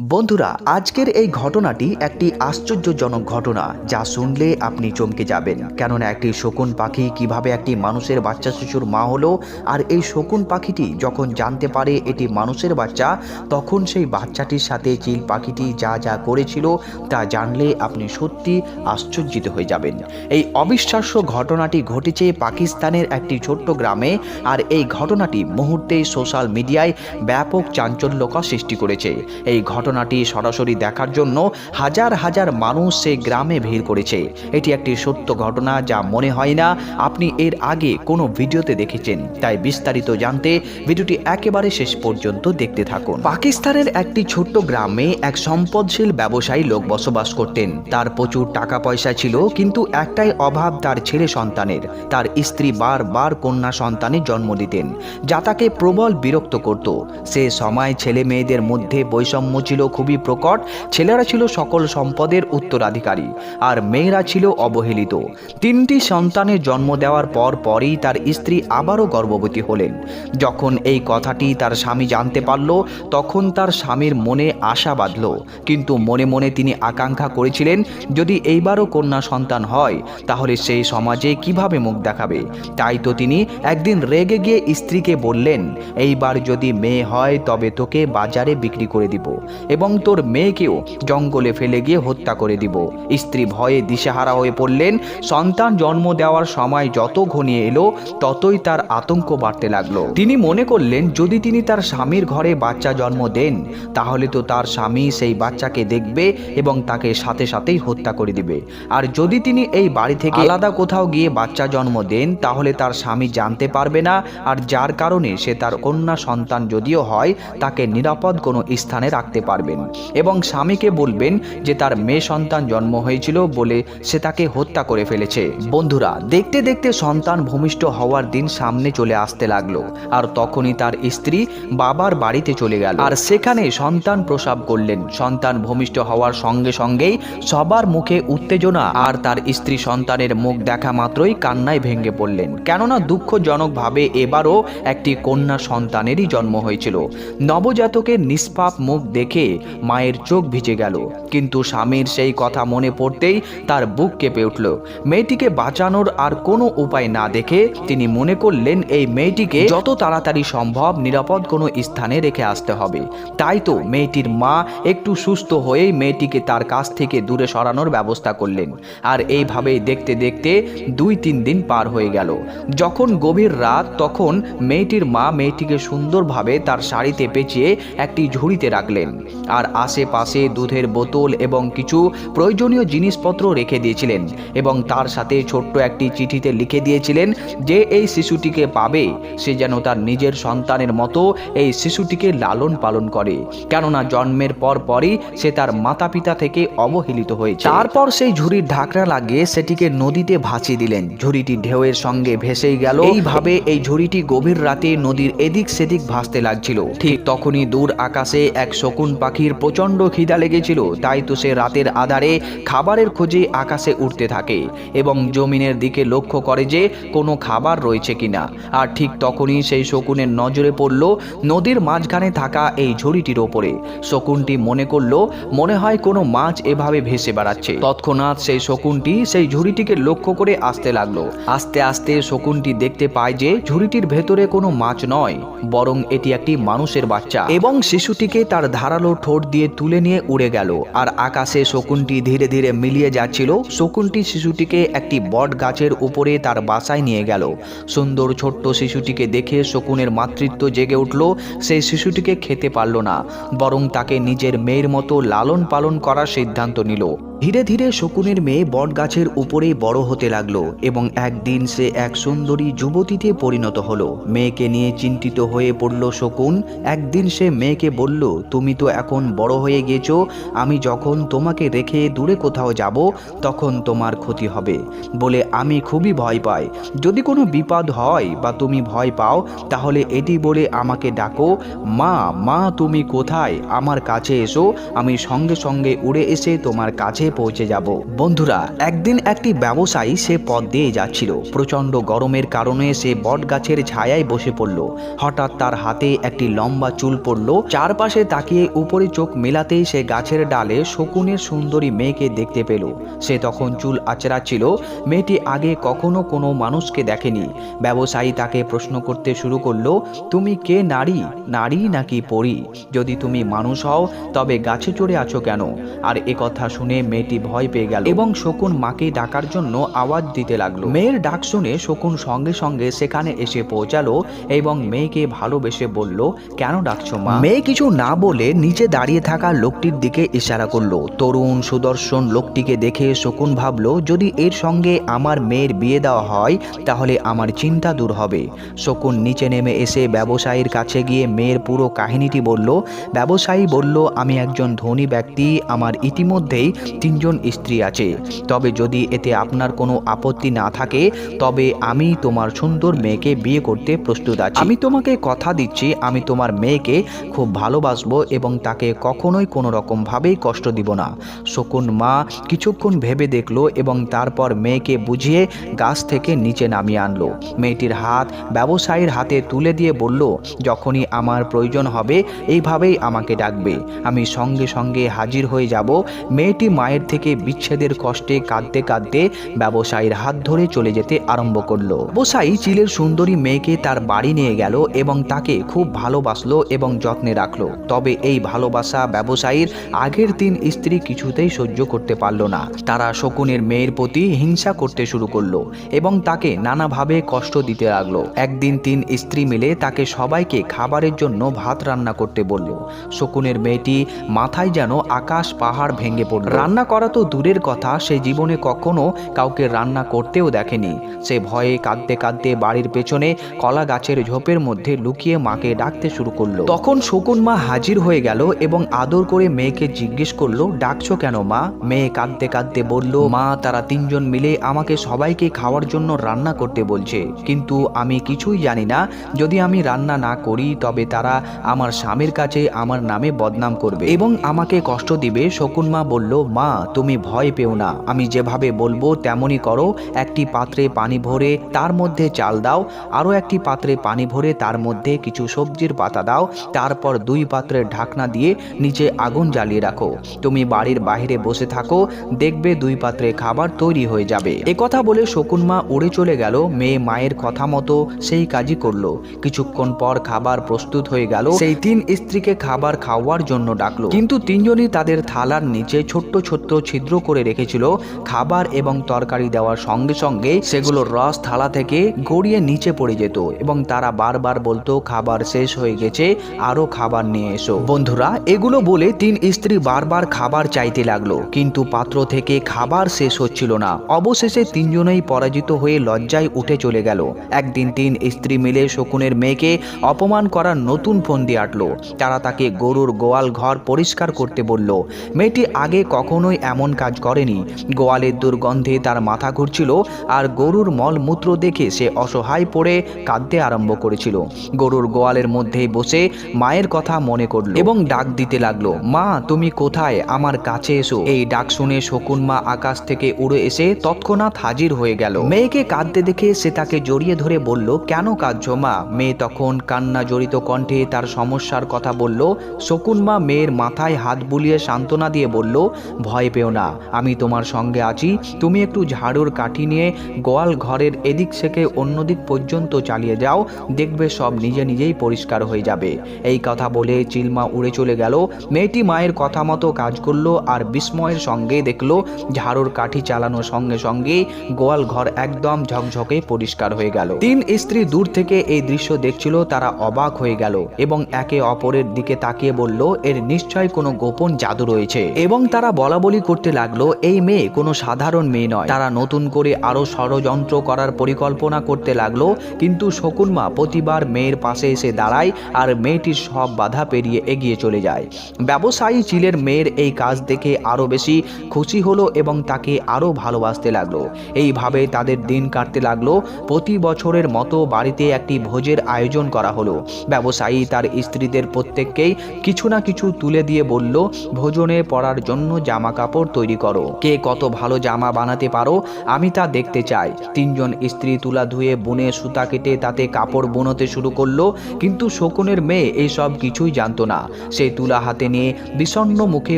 বন্ধুরা, আজকের এই ঘটনাটি একটি আশ্চর্যজনক ঘটনা যা শুনলে আপনি চমকে যাবেন। কেননা একটি শকুন পাখি কীভাবে একটি মানুষের বাচ্চা শিশুর মা হলো আর এই শকুন পাখিটি যখন জানতে পারে এটি মানুষের বাচ্চা, তখন সেই বাচ্চাটির সাথে চিল পাখিটি যা যা করেছিল তা জানলে আপনি সত্যি আশ্চর্যিত হয়ে যাবেন। এই অবিশ্বাস্য ঘটনাটি ঘটেছে পাকিস্তানের একটি ছোট্ট গ্রামে আর এই ঘটনাটি মুহূর্তেই সোশ্যাল মিডিয়ায় ব্যাপক চাঞ্চল্যকর সৃষ্টি করেছে। এই ঘটনাটি সরাসরি দেখার জন্য হাজার হাজার মানুষ সেই গ্রামে ভিড় করেছে। এটি একটি সত্য ঘটনা যা মনে হয় না আপনি এর আগে কোনো ভিডিওতে দেখেছেন। তাই বিস্তারিত জানতে ভিডিওটি একেবারে শেষ পর্যন্ত দেখতে থাকুন। পাকিস্তানের একটি ছোট্ট গ্রামে এক সম্পদশীল ব্যবসায়ী লোক বসবাস করতেন। তার প্রচুর টাকা পয়সা ছিল, কিন্তু একটাই অভাব তার ছেলে সন্তানের। তার স্ত্রী বারবার কন্যা সন্তানের জন্ম দিতেন, যা তাকে প্রবল বিরক্ত করত। সে সময় ছেলে মেয়েদের মধ্যে বৈষম্য ছিল। খুবই প্রকট, ছেলেরা ছিল সকল সম্পদের উত্তরাধিকারী, আর মেয়েরা ছিল অবহেলিত। তিনটি সন্তানের জন্ম দেওয়ার পর পরই তার স্ত্রী আবারও গর্ভবতী হলেন। যখন এই কথাটি তার স্বামী জানতে পারল, তখন তার স্বামীর মনে আশা বাঁধল। কিন্তু মনে মনে তিনি আকাঙ্ক্ষা করেছিলেন, যদি এইবারও কন্যা সন্তান হয়, তাহলে সেই সমাজে কীভাবে মুখ দেখাবে? তাই তো তিনি একদিন রেগে গিয়ে স্ত্রীকে বললেন, এইবার যদি মেয়ে হয়, তবে তোকে বাজারে বিক্রি করে দিব। এবং তোর মেয়েকেও জঙ্গলে ফেলে গিয়ে হত্যা করে দিব। স্ত্রী ভয়ে দিশেহারা হয়ে পড়লেন। সন্তান জন্ম দেওয়ার সময় যত ঘনিয়ে এলো, ততই তার আতঙ্ক বাড়তে লাগল। তিনি মনে করলেন, যদি তিনি তার স্বামীর ঘরে বাচ্চা জন্ম দেন, তাহলে তো তার স্বামী সেই বাচ্চাকে দেখবে এবং তাকে সাথে সাথেই হত্যা করে দিবে। আর যদি তিনি এই বাড়ি থেকে আলাদা কোথাও গিয়ে বাচ্চা জন্ম দেন, তাহলে তার স্বামী জানতে পারবে না। আর যার কারণে সে তার কন্যা সন্তান যদিও হয়, তাকে নিরাপদ কোনো স্থানে রাখতে পারবেন এবং স্বামীকে বলবেন যে তার মেয়ে সন্তান জন্ম হয়েছিল বলে সে তাকে হত্যা করে ফেলেছে। বন্ধুরা, দেখতে দেখতে সন্তান ভূমিষ্ঠ হওয়ার দিন সামনে চলে আসতে লাগল আর তখনই তার স্ত্রী বাবার বাড়িতে চলে গেল। আর সেখানে সন্তান প্রসব করলেন। সন্তান ভূমিষ্ঠ হওয়ার সঙ্গে সঙ্গেই সবার মুখে উত্তেজনা আর তার স্ত্রী সন্তানের মুখ দেখা মাত্রই কান্নায় ভেঙে পড়লেন। কেননা দুঃখজনকভাবে এবারও একটি কন্যা সন্তানেরই জন্ম হয়েছিল। নবজাতকের নিষ্পাপ মুখ দেখে মায়ের চোখ ভিজে গেল। কিন্তু স্বামীর সেই কথা মনে পড়তেই তার বুক কেঁপে উঠল। মেয়েটিকে বাঁচানোর আর কোনো উপায় না দেখে তিনি মনে করলেন, এই মেয়েটিকে যত তাড়াতাড়ি সম্ভব নিরাপদ কোনো স্থানে রেখে আসতে হবে। তাই তো মেয়েটির মা একটু সুস্থ হয়েই মেয়েটিকে তার কাছ থেকে দূরে সরানোর ব্যবস্থা করলেন। আর এইভাবেই দেখতে দেখতে দুই তিন দিন পার হয়ে গেল। যখন গভীর রাত, তখন মেয়েটির মা মেয়েটিকে সুন্দরভাবে তার শাড়িতে পেঁচিয়ে একটি ঝুড়িতে রাখলেন। আর আশেপাশে দুধের বোতল এবং কিছু প্রয়োজনীয় জিনিসপত্র রেখে দিয়েছিলেন এবং তার সাথে ছোট্ট একটি চিঠিতে লিখে দিয়েছিলেন যে এই শিশুটিকে পাবে, সে যেন তার নিজের সন্তানের মতো এই শিশুটিকে লালন পালন করে। কেননা জন্মের পর পরই সে তার মাতা পিতা থেকে অবহেলিত হয়েছে। তারপর সেই ঝুড়ির ঢাকনা লাগিয়ে সেটিকে নদীতে ভাসিয়ে দিলেন। ঝুড়িটি ঢেউয়ের সঙ্গে ভেসেই গেল। এইভাবে এই ঝুড়িটি গভীর রাতে নদীর এদিক সেদিক ভাসতে লাগছিল। ঠিক তখনই দূর আকাশে এক শকুন পাখির প্রচণ্ড খিদা লেগেছিল, তাই তো সে রাতের আধারে খাবারের খোঁজে আকাশে উঠতে থাকে এবং জমিনের দিকে লক্ষ্য করে যে কোনো খাবার রয়েছে কিনা। আর ঠিক তখনই সেই শকুনের নজরে পড়ল নদীর মাঝখানে থাকা এই ঝুড়িটির ওপরে। শকুনটি মনে করল, মনে হয় কোনো মাছ এভাবে ভেসে বেড়াচ্ছে। তৎক্ষণাৎ সেই শকুনটি সেই ঝুড়িটিকে লক্ষ্য করে আসতে লাগল। আস্তে আস্তে শকুনটি দেখতে পায় যে ঝুড়িটির ভেতরে কোনো মাছ নয়, বরং এটি একটি মানুষের বাচ্চা এবং শিশুটিকে তার ধারালো ঠোঁট দিয়ে তুলে নিয়ে উড়ে গেল। আর আকাশে শকুনটি ধীরে ধীরে মিলিয়ে যাচ্ছিল। শকুনটি শিশুটিকে একটি বট গাছের উপরে তার বাসায় নিয়ে গেল। সুন্দর ছোট্ট শিশুটিকে দেখে শকুনের মাতৃত্ব জেগে উঠল। সেই শিশুটিকে খেতে পারল না, বরং তাকে নিজের মেয়ের মতো লালন পালন করার সিদ্ধান্ত নিল। ধীরে ধীরে শকুনের মেয়ে বট গাছের উপরেই বড় হতে লাগল এবং একদিন সে এক সুন্দরী যুবতীতে পরিণত হলো। মেয়েকে নিয়ে চিন্তিত হয়ে পড়ল শকুন। একদিন সে মেয়েকে বলল, তুমি তো এখন বড় হয়ে গেছো, আমি যখন তোমাকে রেখে দূরে কোথাও যাব, তখন তোমার ক্ষতি হবে। বলে, আমি খুবই ভয় পাই। যদি কোনো বিপদ হয় বা তুমি ভয় পাও, তাহলে এটি বলে আমাকে ডাকো। মা মা, তুমি কোথায়? আমার কাছে এসো। আমি সঙ্গে সঙ্গে উড়ে এসে তোমার কাছে কাছে পৌঁছে যাব। বন্ধুরা, একদিন একটি ব্যবসায়ী সে পথ দিয়ে যাচ্ছিল। প্রচণ্ড গরমের কারণে সে বট গাছের ছায়ায় বসে পড়ল। হঠাৎ তার হাতে একটি লম্বা চুল পড়ল। চারপাশে তাকিয়ে উপরে চোখ মেলাতেই সে গাছের ডালে শকুনের সুন্দরী মেয়েকে দেখতে পেল। সে তখন চুল আচড়াচ্ছিল। মেয়েটি আগে কখনো কোনো মানুষকে দেখেনি। ব্যবসায়ী তাকে প্রশ্ন করতে শুরু করল, তুমি কে, নারী? নারী নাকি পরী? যদি তুমি মানুষ হও, তবে গাছে চড়ে আছো কেন? আর এ কথা শুনে মেয়েটি ভয় পেয়ে গেল। এবং শকুন মাকে ডাকার জন্য আওয়াজ দিতে লাগল। মেয়ের ডাক শুনে শকুন সঙ্গে সঙ্গে সেখানে এসে পৌঁছালো এবং মেয়েকে ভালোবেসে বলল কেন ডাকছো মা? মেয়ে কিছু না বলে নিচে দাঁড়িয়ে থাকা লোকটির দিকে ইশারা করল। তরুণ সুদর্শন লোকটিকে দেখে শকুন ভাবলো যদি এর সঙ্গে আমার মেয়ের বিয়ে দেওয়া হয় তাহলে আমার চিন্তা দূর হবে। শকুন নিচে নেমে এসে ব্যবসায়ীর কাছে গিয়ে মেয়ের পুরো কাহিনীটি বলল। ব্যবসায়ী বলল আমি একজন ধনী ব্যক্তি আমার ইতিমধ্যেই তিনজন স্ত্রী আছে। তবে যদি এতে আপনার কোনো আপত্তি না থাকে, তবে আমি তোমার সুন্দর মেয়েকে বিয়ে করতে প্রস্তুত আছি। আমি তোমাকে কথা দিচ্ছি, আমি তোমার মেয়েকে খুব ভালোবাসবো এবং তাকে কখনোই কোনো রকমভাবেই কষ্ট দিব না। শকুন মা কিছুক্ষণ ভেবে দেখল এবং তারপর মেয়েকে বুঝিয়ে গাছ থেকে নিচে নামিয়ে আনলো। মেয়েটির হাত ব্যবসায়ীর হাতে তুলে দিয়ে বলল, যখনই আমার প্রয়োজন হবে, এইভাবেই আমাকে ডাকবে। আমি সঙ্গে সঙ্গে হাজির হয়ে যাব। মেয়েটি মায়ের থেকে বিচ্ছেদের কষ্টে কাঁদতে কাঁদতে ব্যবসায়ীর হাত ধরে চলে যেতে আরম্ভ করল। ব্যবসায়ী চিলের সুন্দরী মেয়েকে তার বাড়ি নিয়ে গেল এবং তাকে খুব ভালোবাসলো এবং যত্নে রাখল। তবে এই ভালোবাসা ব্যবসায়ীর আগের তিন স্ত্রী কিছুতেই সহ্য করতে পারল না। তারা শকুনের মেয়ের প্রতি হিংসা করতে শুরু করল এবং তাকে নানাভাবে কষ্ট দিতে লাগল। একদিন তিন স্ত্রী মিলে তাকে সবাইকে খাবারের জন্য ভাত রান্না করতে বলল। শকুনের মেয়েটি মাথায় যেন আকাশ পাহাড় ভেঙে পড়ল। রান্না করা তো দূরের কথা, সে জীবনে কখনো কাউকে রান্না করতেও দেখেনি। সে ভয়ে কাঁদতে কাঁদতে বাড়ির পেছনে কলা গাছের ঝোপের মধ্যে লুকিয়ে মাকে ডাকতে শুরু করল। তখন শকুন মা হাজির হয়ে গেল এবং আদর করে মেয়েকে জিজ্ঞেস করল, ডাকছো কেন মা? মেয়ে কাঁদতে কাঁদতে বলল, মা, তারা তিনজন মিলে আমাকে সবাইকে খাওয়ার জন্য রান্না করতে বলছে। কিন্তু আমি কিছুই জানি না, যদি আমি রান্না না করি, তবে তারা আমার স্বামীর কাছে আমার নামে বদনাম করবে এবং আমাকে কষ্ট দিবে। শকুন মা বলল, মা তুমি ভয় পেও না। আমি যেভাবে বলব তেমনই করো। একটি পাত্রে পানি ভরে তার মধ্যে চাল দাও। আরও একটি পাত্রে পানি ভরে তার মধ্যে কিছু সবজির পাতা দাও। তারপর দুই পাত্রের ঢাকনা দিয়ে নিচে আগুন জ্বালিয়ে রাখো। তুমি বাড়ির বাইরে বসে থাকো। দেখবে দুই পাত্রে খাবার তৈরি হয়ে যাবে। কথা বলে শকুন মা উড়ে চলে গেল। মেয়ে মায়ের কথা মতো সেই কাজই করল। কিছুক্ষণ পর খাবার প্রস্তুত হয়ে গেল। সেই তিন স্ত্রীকে খাবার খাওয়ার জন্য ডাকলো। কিন্তু তিনজনই তাদের থালার নিচে ছোট্ট ছোট্ট ছিদ্র করে রেখেছিল, খাবার এবং তরকারি দেওয়ার সঙ্গে সঙ্গে সেগুলোর রস থালা থেকে গড়িয়ে নিচে পড়ে যেত এবং তারা বারবার বলতো, খাবার শেষ হয়ে গেছে, আরও খাবার নিয়ে এসো। বন্ধুরা, এগুলো বলে তিন স্ত্রী বারবার খাবার চাইতে লাগল, কিন্তু পাত্র থেকে খাবার শেষ হচ্ছিল না। অবশেষে তিনজনেই পরাজিত হয়ে লজ্জায় উঠে চলে গেল। একদিন তিন স্ত্রী মিলে শকুনের মেয়েকে অপমান করার নতুন ফন্দি আটলো। তারা তাকে গরুর গোয়াল ঘর পরিষ্কার করতে বলল, মেয়েটি আগে কখনোই এমন কাজ করেনি। গোয়ালের দুর্গন্ধে তার মাথা ঘুরছিল আর গরুর মল মূত্র দেখে সে অসহায় পড়ে কাঁদতে আরম্ভ করেছিল। গরুর গোয়ালের মধ্যে বসে মায়ের কথা মনে করল এবং ডাক দিতে লাগল, মা, তুমি কোথায়? আমার কাছে এসো। এই ডাক শুনে শকুন মা আকাশ থেকে উড়ে এসে তৎক্ষণাৎ হাজির হয়ে গেল। মেয়েকে কাঁদতে দেখে সে তাকে জড়িয়ে ধরে বলল, কেন কাঁদছ মা? মেয়ে তখন কান্না জড়িত কণ্ঠে তার সমস্যার কথা বলল। শকুন মা মেয়ের মাথায় হাত বুলিয়ে সান্ত্বনা দিয়ে বলল ভয় পেও না, আমি তোমার সঙ্গে আছি। তুমি একটু ঝাড়ুর কাঠি নিয়ে গোয়াল ঘরের এদিক থেকে অন্যদিক পর্যন্ত চালিয়ে যাও, দেখবে সব নিজে নিজেই পরিষ্কার হয়ে যাবে। এই কথা বলে চিলমা উড়ে চলে গেল। মেয়েটি মায়ের কথা মতো কাজ করল আর বিস্ময়ের সঙ্গে দেখল ঝাড়ুর কাঠি চালানোর সঙ্গে সঙ্গে গোয়াল ঘর একদম ঝকঝকে পরিষ্কার হয়ে গেল। তিন স্ত্রী দূর থেকে এই দৃশ্য দেখছিল, তারা অবাক হয়ে গেল এবং একে অপরের দিকে তাকিয়ে বলল, এর নিশ্চয় কোনো গোপন জাদু রয়েছে? এবং তারা বলা বলি করতে লাগল, এই মেয়ে কোনো সাধারণ মেয়ে নয়। তারা নতুন করে আরও ষড়যন্ত্র করার পরিকল্পনা করতে লাগল, কিন্তু শকুনমা প্রতিবার মেয়ের পাশে এসে দাঁড়ায় আর মেয়েটির সব বাধা পেরিয়ে এগিয়ে চলে যায়। ব্যবসায়ী চিলের মেয়ের এই কাজ দেখে আরও বেশি খুশি হলো এবং তাকে আরও ভালোবাসতে লাগল। এইভাবে তাদের দিন কাটতে লাগল। প্রতি বছরের মতো বাড়িতে একটি ভোজের আয়োজন করা হলো। ব্যবসায়ী তার স্ত্রীদের প্রত্যেককেই কিছু না কিছু তুলে দিয়ে বলল, ভোজনে পড়ার জন্য জামা কাপড় তৈরি করো। কে কত ভালো জামা বানাতে পারো, আমি তা দেখতে চাই। তিনজন স্ত্রী তুলা ধুয়ে বুনে সুতা কেটে তাতে কাপড় বুনতে শুরু করল, কিন্তু শকুনের মেয়ে এই সব কিছুই জানতো না। সে তুলা হাতে নিয়ে বিষণ্ণ মুখে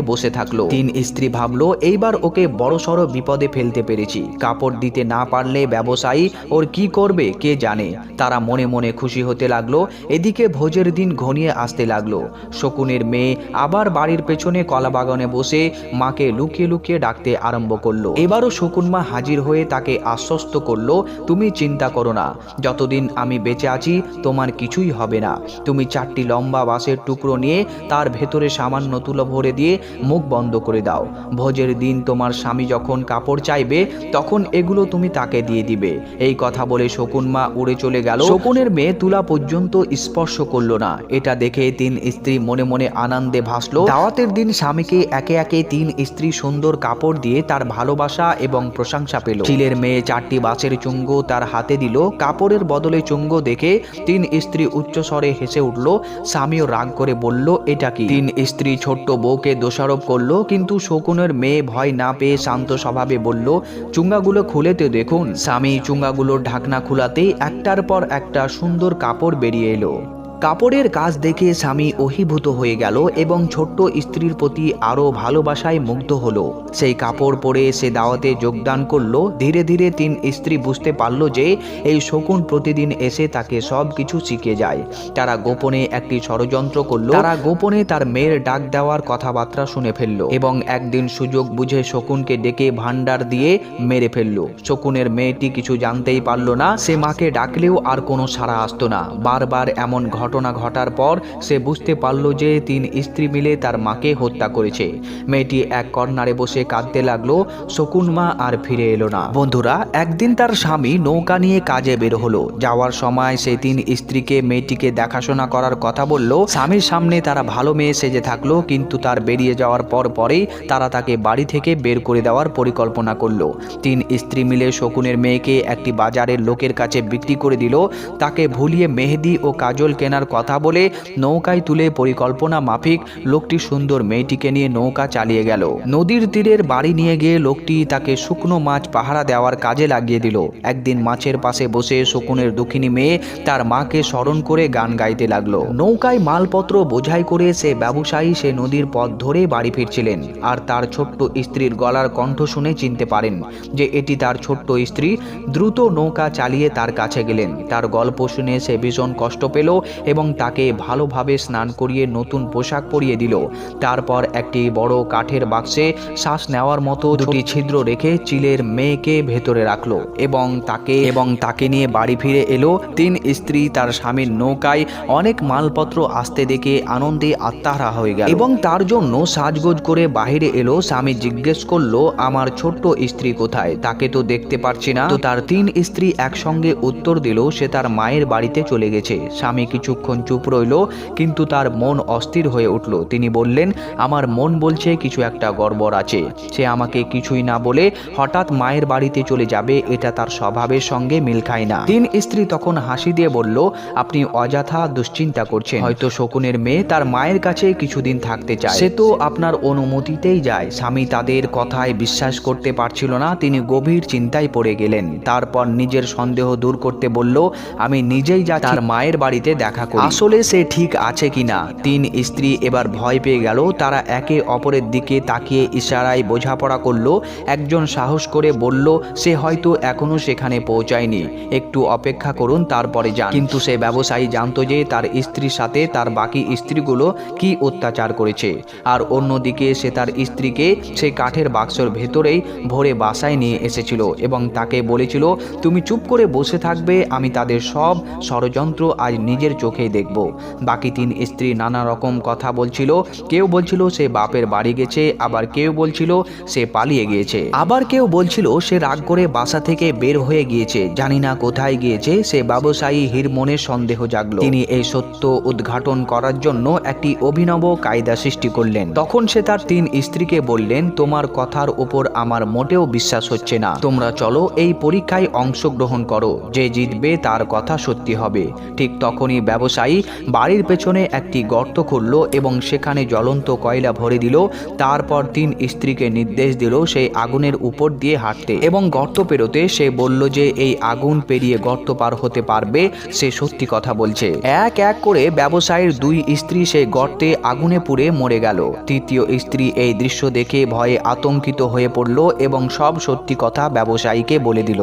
বসে থাকল। তিন স্ত্রী ভাবলো, এইবার ওকে বড়সড় বিপদে ফেলতে পেরেছি। কাপড় দিতে না পারলে ব্যবসায়ী ওর কি করবে, কে জানে? তারা মনে মনে খুশি হতে লাগল, এদিকে ভোজের দিন ঘনিয়ে আসতে লাগল। শকুনের মেয়ে আবার বাড়ির পেছনে কলাবাগানে বসে মাকে লুকিয়ে লুকিয়ে ডাকতে আরম্ভ করল। এবারও শকুন মা হাজির হয়ে তাকে আশ্বস্ত করল, তুমি চিন্তা করো না, যতদিন আমি বেঁচে আছি, তোমার কিছুই হবে না। তুমি চারটি লম্বা বাঁশের টুকরো নিয়ে তার ভেতরে সামান্য তুলো ভরে দিয়ে মুখ বন্ধ করে দাও। ভোজের দিন তোমার স্বামী যখন কাপড় চাইবে, তখন এগুলো তুমি তাকে দিয়ে দিবে। এই কথা বলে শকুনমা উড়ে চলে গেল। শকুনের মেয়ে তুলা পর্যন্ত স্পর্শ করল না। এটা দেখে তিন স্ত্রী মনে মনে আনন্দে ভাসলো। দাওয়াতের দিন স্বামীকে একে একে তিন স্ত্রী সুন্দর কাপড় দিয়ে তার ভালোবাসা এবং প্রশংসা পেল। চিলের মেয়ে চারটি বাসের চুঙ্গ তার হাতে দিল। কাপড়ের বদলে চুঙ্গ দেখে তিন স্ত্রী উচ্চস্বরে হেসে উঠল। স্বামীও রাগ করে বলল, এটা কি? তিন স্ত্রী ছোট্ট বউকে দোষারোপ করল, কিন্তু শকুনের মেয়ে ভয় না পেয়ে শান্ত স্বভাবে বলল, চুঙ্গাগুলো খুলেতে দেখুন। স্বামী চুঙ্গাগুলোর ঢাকনা খুলাতেই একটার পর একটা সুন্দর কাপড় বেরিয়ে এলো। কাপড়ের কাজ দেখে স্বামী অহিভূত হয়ে গেল এবং ছোট্ট স্ত্রীর প্রতি আরও ভালোবাসায় মুগ্ধ হলো। সেই কাপড় পরে সে দাওয়াতে যোগদান করল। ধীরে ধীরে তিন স্ত্রী বুঝতে পারল যে এই শকুন প্রতিদিন এসে তাকে সব কিছু শিখে যায়। তারা গোপনে একটি ষড়যন্ত্র করল। তারা গোপনে তার মেয়ের ডাক দেওয়ার কথাবার্তা শুনে ফেলল এবং একদিন সুযোগ বুঝে শকুনকে ডেকে ভান্ডার দিয়ে মেরে ফেলল। শকুনের মেয়েটি কিছু জানতেই পারল না। সে মাকে ডাকলেও আর কোনো সাড়া আসতো না। বারবার এমন ঘটনা ঘটার পর সে বুঝতে পারল যে তিন স্ত্রী মিলে তার মাকে হত্যা করেছে। মেয়েটি এক কর্নারে বসে কাঁদতে লাগল, শকুন মা আর ফিরে এলো না। বন্ধুরা, একদিন তার স্বামী নৌকা নিয়ে কাজে বের হলো। যাওয়ার সময় সে তিন স্ত্রীকে মেয়েটিকে দেখাশোনা করার কথা বলল। স্বামীর সামনে তারা ভালো মেয়ে সেজে থাকল, কিন্তু তার বেরিয়ে যাওয়ার পর পরেই তারা তাকে বাড়ি থেকে বের করে দেওয়ার পরিকল্পনা করল। তিন স্ত্রী মিলে শকুনের মেয়েকে একটি বাজারের লোকের কাছে বিক্রি করে দিল। তাকে ভুলিয়ে মেহেদি ও কাজল কেনার কথা বলে নৌকায় তুলে পরিকল্পনা মাফিক লোকটি সুন্দর মেয়েটিকে নিয়ে নৌকা চালিয়ে গেল। নদীর তীরের বাড়ি নিয়ে গিয়ে লোকটি তাকে শুকনো মাছ পাহারা দেওয়ার কাজে লাগিয়ে দিল। একদিন মাছের পাশে বসে শকুনের দুঃখিনী মেয়ে তার মাকে স্মরণ করে গান গাইতে লাগল। নৌকায় মালপত্র বোঝাই করে সে ব্যবসায়ী সে নদীর পথ ধরে বাড়ি ফিরছিলেন আর তার ছোট্ট স্ত্রীর গলার কণ্ঠ শুনে চিনতে পারেন যে এটি তার ছোট্ট স্ত্রী দ্রুত নৌকা চালিয়ে তার কাছে গেলেন। তার গল্প শুনে সে ভীষণ কষ্ট পেল এবং তাকে ভালোভাবে স্নান করিয়ে নতুন পোশাক পরিয়ে দিল। তারপর একটি বড় কাঠের বাক্সে শ্বাস নেওয়ার মতো দুটি ছিদ্র রেখে চিলের মেয়েকে ভেতরে রাখল এবং তাকে এবং তাকে নিয়ে বাড়ি ফিরে এলো। তিন স্ত্রী তার স্বামীর নৌকায় অনেক মালপত্র আসতে দেখে আনন্দে আত্মাহারা হয়ে গেল। এবং তার জন্য সাজগোজ করে বাহিরে এলো। স্বামী জিজ্ঞেস করল, আমার ছোট্ট স্ত্রী কোথায়? তাকে তো দেখতে পারছি না। তো তার তিন স্ত্রী একসঙ্গে উত্তর দিল, সে তার মায়ের বাড়িতে চলে গেছে। স্বামী কিছুক্ষণ চুপ রইল, কিন্তু তার মন অস্থির হয়ে উঠল। তিনি বললেন, আমার মন বলছে কিছু একটা গড়বড় আছে। সে আমাকে কিছুই না বলে হঠাৎ মায়ের বাড়িতে চলে যাবে, এটা তার স্বভাবের সঙ্গে মিল খায় না। তিন স্ত্রী তখন হাসি দিয়ে বলল, আপনি অযথা দুশ্চিন্তা করছেন। হয়তো শকুনের মেয়ে তার মায়ের কাছে কিছুদিন থাকতে চায়। সে তো আপনার অনুমতিতেই যায়। স্বামী তাদের কথায় বিশ্বাস করতে পারছিল না। তিনি গভীর চিন্তায় পড়ে গেলেন। তারপর নিজের সন্দেহ দূর করতে বলল, আমি নিজেই যা তার মায়ের বাড়িতে দেখা করি। আসলে সে ঠিক আছে কিনা তিন স্ত্রী এবার ভয় পেয়ে গেল, তারা একে অপরের দিকে তাকিয়ে ইশারায় বোঝাপড়া করল। একজন সাহস করে বলল, সে হয়তো এখনও সেখানে পৌঁছায়নি। একটু অপেক্ষা করুন, তারপরে যান। কিন্তু সে ব্যবসায়ী জানতো যে তার স্ত্রীর সাথে তার বাকি স্ত্রীগুলো কি অত্যাচার করেছে। আর অন্যদিকে সে তার স্ত্রীকে সে কাঠের বাক্সর ভেতরেই ভরে বাসায় নিয়ে এসেছিল এবং তাকে বলেছিল, তুমি চুপ করে বসে থাকবে, আমি তাদের সব ষড়যন্ত্র আজ নিজের চোখেই দেখব। বাকি তিন স্ত্রী নানা রকম কথা বলছিল। কেউ বলছিল সে বাপের বাড়ি গেছে, আবার কেউ বলছিল সে পালিয়ে গিয়েছে। আবার কেউ বলছিল সে রাগ করে বাসা থেকে বের হয়ে গিয়েছে। জানি না কোথায় গিয়েছে, সে ব্যবসায়ী হির মনে সন্দেহ জাগলো। তিনি এই সত্য উদ্ঘাটন করার জন্য একটি অভিনব কায়দা সৃষ্টি করলেন। তখন সে তার তিন স্ত্রীকে বললেন, তোমার কথার উপর আমার মোটেও বিশ্বাস হচ্ছে না। তোমরা চলো, এই পরীক্ষায় অংশগ্রহণ করো। যে জিতবে তার কথা সত্যি হবে। ঠিক তখনই ব্যবসায়ী ব্যবসায়ী বাড়ির পেছনে একটি গর্ত খুলল এবং সেখানে জ্বলন্ত কয়লা ভরে দিল। তারপর তিন স্ত্রীকে নির্দেশ দিল সেই আগুনের উপর দিয়ে হাঁটতে এবং গর্ত পেরোতে সে বলল যে এই আগুন পেরিয়ে গর্ত পার হতে পারবে, সে সত্যি কথা বলছে। এক এক করে ব্যবসায়ীর দুই স্ত্রী সেই গর্তে আগুনে পুড়ে মরে গেল। তৃতীয় স্ত্রী এই দৃশ্য দেখে ভয়ে আতঙ্কিত হয়ে পড়ল এবং সব সত্যি কথা ব্যবসায়ীকে বলে দিল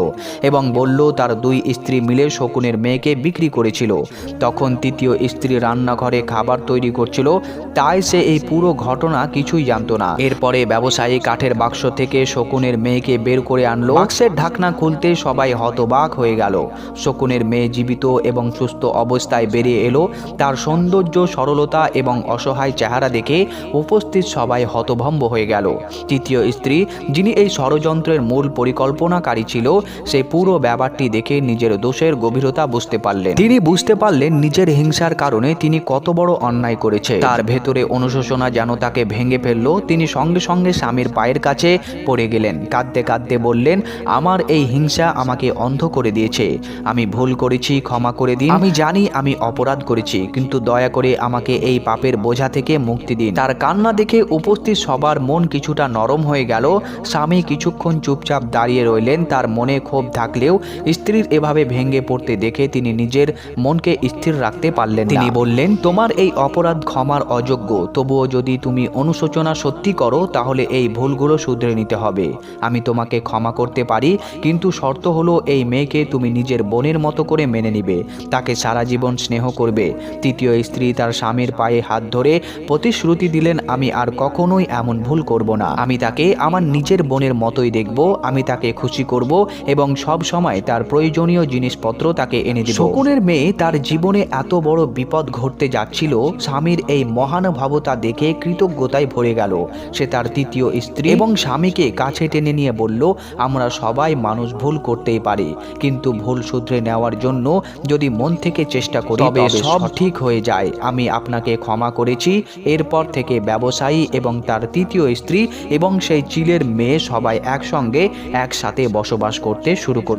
এবং বলল, তার দুই স্ত্রী মিলে শকুনের মেয়েকে বিক্রি করেছিল। তখন তৃতীয় স্ত্রী রান্নাঘরে খাবার তৈরি করছিল, তাই সে এই পুরো ঘটনা কিছুই জানতো না। এরপরে ব্যবসায়ী কাঠের বাক্স থেকে শকুনের মেয়েকে বের করে আনলো। বাক্সের ঢাকনা খুলতে সবাই হতবাক হয়ে গেল। শকুনের মেয়ে জীবিত এবং সুস্থ অবস্থায় বেরিয়ে এলো। তার সৌন্দর্য, সরলতা এবং অসহায় চেহারা দেখে উপস্থিত সবাই হতভম্ব হয়ে গেল। তৃতীয় স্ত্রী, যিনি এই ষড়যন্ত্রের মূল পরিকল্পনাকারী ছিল সেই পুরো ব্যাপারটি দেখে নিজের দোষের গভীরতা বুঝতে পারলেন। তিনি বুঝতে পারলেন নিজের হিংসার কারণে তিনি কত বড় অন্যায় করেছে। তার ভেতরে অনুশোচনা যেন তাকে ভেঙে ফেলল, তিনি সঙ্গে সঙ্গে স্বামীর পায়ের কাছে পড়ে গেলেন। কাঁদতে কাঁদতে বললেন, আমার এই হিংসা আমাকে অন্ধ করে দিয়েছে। আমি ভুল করেছি, ক্ষমা করে দিন। আমি জানি আমি অপরাধ করেছি, কিন্তু দয়া করে আমাকে এই পাপের বোঝা থেকে মুক্তি দিন। তার কান্না দেখে উপস্থিত সবার মন কিছুটা নরম হয়ে গেল। স্বামী কিছুক্ষণ চুপচাপ দাঁড়িয়ে রইলেন। তার মনে ক্ষোভ থাকলেও স্ত্রীর এভাবে ভেঙে পড়তে দেখে তিনি নিজের মনকে স্থির রাখতে পারলেন তিনি বললেন তোমার এই অপরাধ ক্ষমার অযোগ্য। তবুও যদি তুমি অনুশোচনা সত্যি করো তাহলে এই ভুলগুলো শুধরে নিতে হবে। আমি তোমাকে ক্ষমা করতে পারি কিন্তু শর্ত হলো এই মেয়েকে তুমি নিজের বোনের মতো করে মেনে নিবে। তাকে সারা জীবন স্নেহ করবে। তৃতীয় স্ত্রী তার স্বামীর পায়ে হাত ধরে প্রতিশ্রুতি দিলেন আমি আর কখনোই এমন ভুল করব না। আমি তাকে আমার নিজের বোনের মতোই দেখব আমি তাকে খুশি করব এবং সব সময় তার প্রয়োজনীয় জিনিসপত্র তাকে এনে দেব। শকুনের মেয়ে তার জীবনে এত বড় বিপদ ঘটতে যাচ্ছিল স্বামীর এই মহানুভবতা দেখে কৃতজ্ঞতায় ভরে গেল। সে তার তৃতীয় স্ত্রী এবং স্বামীকে কাছে টেনে নিয়ে বলল আমরা সবাই মানুষ ভুল করতেই পারি কিন্তু ভুল শুধরে নেওয়ার জন্য যদি মন থেকে চেষ্টা করি তবে সব ঠিক হয়ে যায়। আমি আপনাকে ক্ষমা করেছি। এরপর থেকে ব্যবসায়ী এবং তার তৃতীয় স্ত্রী এবং সেই চিলের মেয়ে সবাই একসঙ্গে একসাথে বসবাস করতে শুরু করল